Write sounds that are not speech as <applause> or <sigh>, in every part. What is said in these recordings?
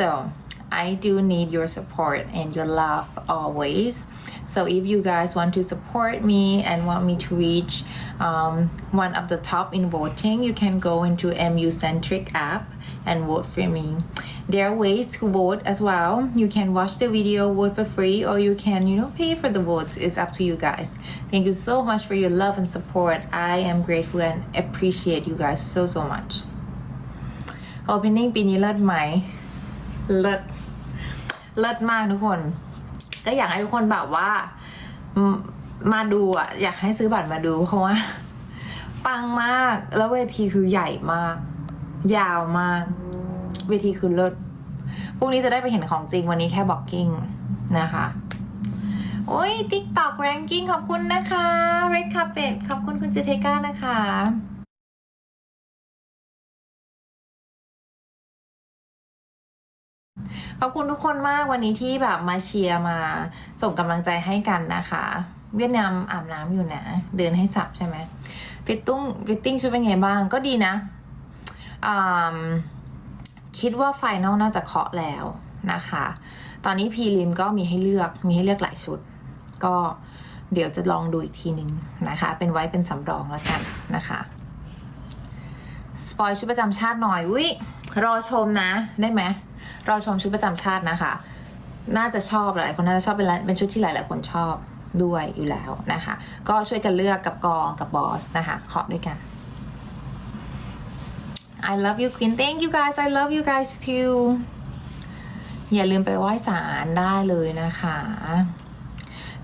so I do need your support and your love always so if you guys want to support me and want me to reach um, one of the top in voting you can go into MU Centric app and vote for me there are ways to vote as well you can watch the video vote for free or you can you know pay for the votes it's up to you guys thank you so much for your love and support I am grateful and appreciate you guys so so much opening ปีนี้เลิศไหม เลิศเลิศมากทุกคน ก็อยากให้ทุกคนแบบว่า มาดูอะ อยากให้ซื้อบัตรมาดูเพราะว่า ปังมากแล้วเวทีคือใหญ่มาก ยาวมาก เวทีคือเลิศพรุ่งนี้จะได้ไปเห็นของจริงวันนี้แค่บ็อกกิ้งนะคะโอ้ย TikTok ranking ขอบคุณนะคะ Red Carpet ขอบคุณคุณเจเทก้านะคะ ขอบคุณทุกคนมากวันนี้ที่แบบมาเชียร์มาส่งกำลังใจให้กันนะคะ เวียดนามอาบน้ำอยู่นะ เดินให้สับใช่ไหมฟิตตุ้งฟิตติ้งชุดเป็นไงบ้างก็ดีนะคิดว่าไฟนอลน่าจะเคาะแล้วนะคะ ตอนนี้พีริมก็มีให้เลือกมีให้เลือกหลายชุด ก็เดี๋ยวจะลองดูอีกทีนึงนะคะ เป็นไว้เป็นสำรองแล้วกันนะคะสปอยชุดประจำชาติหน่อยอุ้ยรอชมนะได้ไหม เรอชมชุดประจำชาตินะคะ น่าจะชอบหลายคนน่าจะชอบเป็นเป็นชุดที่หลายหลายๆคนชอบด้วยอยู่แล้วนะคะ ก็ช่วยกันเลือกกับกองกับบอสนะคะขอบด้วยกัน I love you Queen thank you guys I love you guys too อย่าลืมไปไหว้ศาลได้เลยนะคะ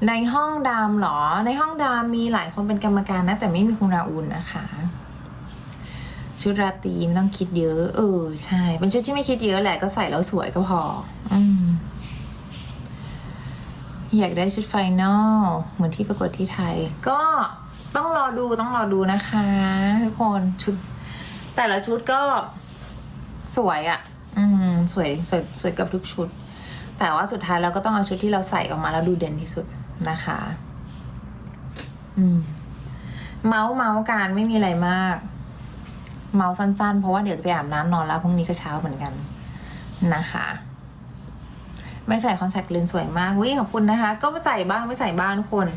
ในห้องดามเหรอ ในห้องดามมีหลายคนเป็นกรรมการนะ แต่ไม่มีคุณราอุลนะคะ ชุดราตรีไม่ต้องคิดเยอะ เออ ใช่ เป็นชุดที่ไม่คิดเยอะแหละก็ใส่แล้วสวยก็พอ อืม อยากได้ชุดไฟนอลเหมือนที่ประกวดที่ไทย ก็ต้องรอดูต้องรอดูนะคะทุกคนชุด แต่ละชุดก็สวยอะ่ะ อืม สวยสวยสวยกับทุกชุด แต่ว่าสุดท้ายเราก็ต้องเอาชุดที่เราใส่ออกมาแล้วดูเด่นที่สุดนะคะ อืม เมาส์เมาส์การไม่มีอะไรมาก เมาสั้นๆ เพราะว่าเดี๋ยวจะไปอาบน้ำนอนแล้วพรุ่งนี้ก็เช้าเหมือนกันนะคะไม่ใส่คอนแทคเลนส์สวยมากวิขอบคุณนะคะ ก็ไม่ใส่บ้างไม่ใส่บ้างทุกคน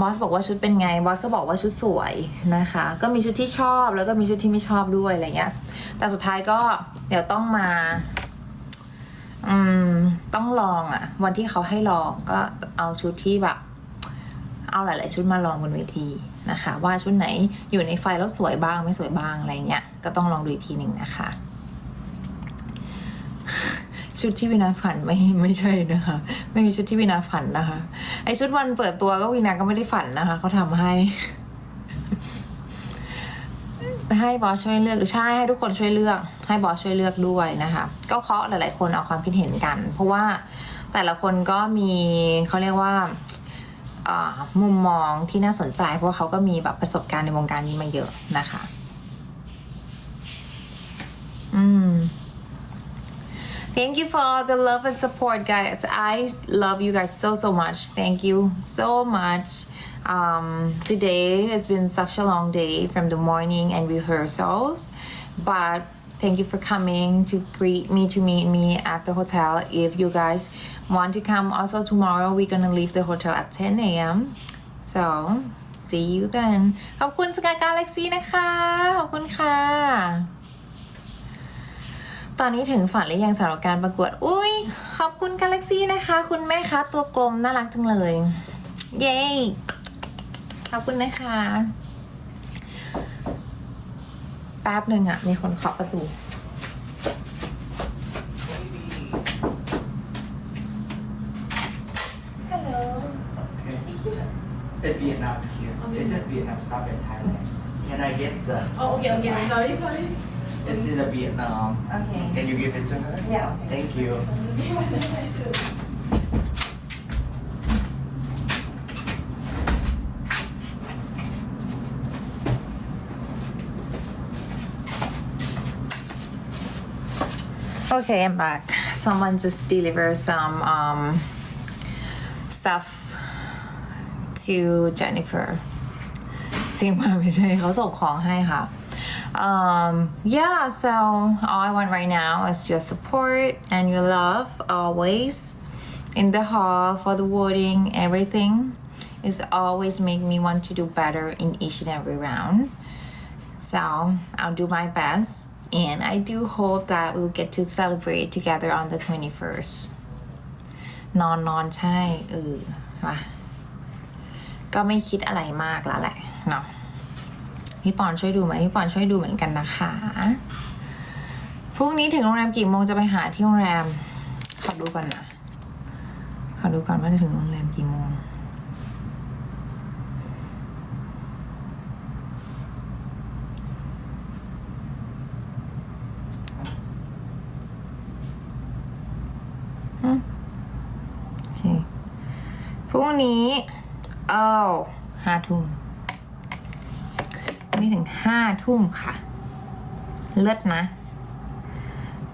บอสบอกว่าชุดเป็นไงบอสก็บอกว่าชุดสวยนะคะ ก็มีชุดที่ชอบแล้วก็มีชุดที่ไม่ชอบด้วยอะไรเงี้ยแต่สุดท้ายก็เดี๋ยวต้องมาอืมต้องลองอะ่ะวันที่เขาให้ลองก็เอาชุดที่แบบ เอาหลาย ๆ ชุดมาลองบนเวที นะคะ ว่าชุดไหนอยู่ในไฟแล้วสวยบ้างไม่สวยบ้างอะไรเงี้ยก็ต้องลองดูอีกทีหนึ่งนะคะ ชุดที่วินาฝันไม่ไม่ใช่นะคะ ไม่มีชุดที่วินาฝันนะคะ ไอชุดวันเปิดตัวก็วินาก็ไม่ได้ฝันนะคะเขาทำให้ให้บอสช่วยเลือกหรือใช่ให้ทุกคนช่วยเลือก ให้บอสช่วยเลือกด้วยนะคะ ก็เคาะหลาย ๆ คนเอาความคิดเห็นกัน เพราะว่าแต่ละคนก็มีเขาเรียกว่า มุมมองที่น่าสนใจ เพราะเขาก็มีแบบประสบการณ์ในวงการนี้มาเยอะนะคะ อืม Thank you for all the love and support, guys. I love you guys so so much. Thank you so much. Um, today has been such a long day from the morning and rehearsals, but thank you for coming to greet me to meet me at the hotel. If you guys want to come, also tomorrow we're gonna leave the hotel at 10 a.m. So see you then. ขอบคุณสกายกาแล็กซี่นะคะ ขอบคุณค่ะ ตอนนี้ถึงฝันหรือยังสำหรับการประกวด อุ้ยขอบคุณกาแล็กซี่นะคะ คุณแม่คะตัวกลมน่ารักจังเลย เย้ ขอบคุณนะคะ ป๊บหนึ่งอะมีคนเคาะประตู Okay. It's Vietnam here. It's a Vietnam stop in Thailand. Can I get the? Oh, okay, okay. I'm sorry, sorry. It's in the Vietnam. Okay. Can you give it to her? Yeah, okay. Thank you. Okay, I'm back. Someone just delivered some um, stuff to Jennifer <laughs> จริงมาไม่ใช่เขาส่งของให้ค่ะ um yeah so all i want right now is your support and your love always in the hall for the voting everything is always make me want to do better in each and every round so i'll do my best and i do hope that we'll get to celebrate together on the 21st นอนนอนใช่เออว่ะก็ไม่คิดอะไรมากแล้วแหละเนาะพี่ปอนช่วยดูไหมพี่ปอนช่วยดูเหมือนกันนะคะพรุ่งนี้ถึงโรงแรมกี่โมงจะไปหาที่โรงแรม ขอดูก่อนนะขอดูก่อนว่าจะถึงโรงแรมกี่โมง อืมโอเคพ รุ่งนี้ เอ้าห้าทุ่มนนี้ถึงห้าทุ่มค่ะ เลิศนะ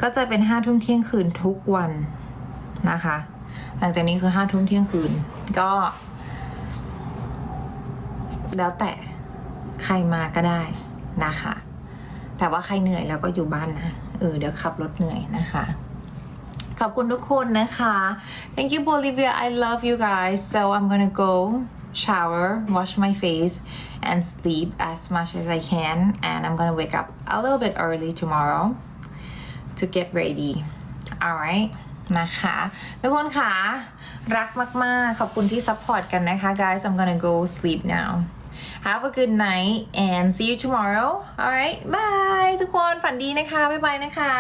ก็จะเป็นห้าทุ่มเที่ยงคืนทุกวันนะคะ หลังจากนี้คือห้าทุ่มเที่ยงคืน ก็ แล้วแต่ใครมาก็ได้นะคะ แต่ว่าใครเหนื่อยแล้วก็อยู่บ้านนะ เออ เดี๋ยวขับรถเหนื่อยนะคะ ขอบคุณทุกคนนะคะ Thank you Bolivia I love you guys so I'm gonna go shower wash my face and sleep as much as I can and I'm gonna wake up a little bit early tomorrow to get ready alright นะคะทุกคนค่ะ รักมาก ๆ ขอบคุณที่ซัพพอร์ตกันนะคะ guys I'm gonna go sleep now Have a good night and see you tomorrow alright bye ทุกคนฝันดีนะคะ บ๊ายบายนะคะ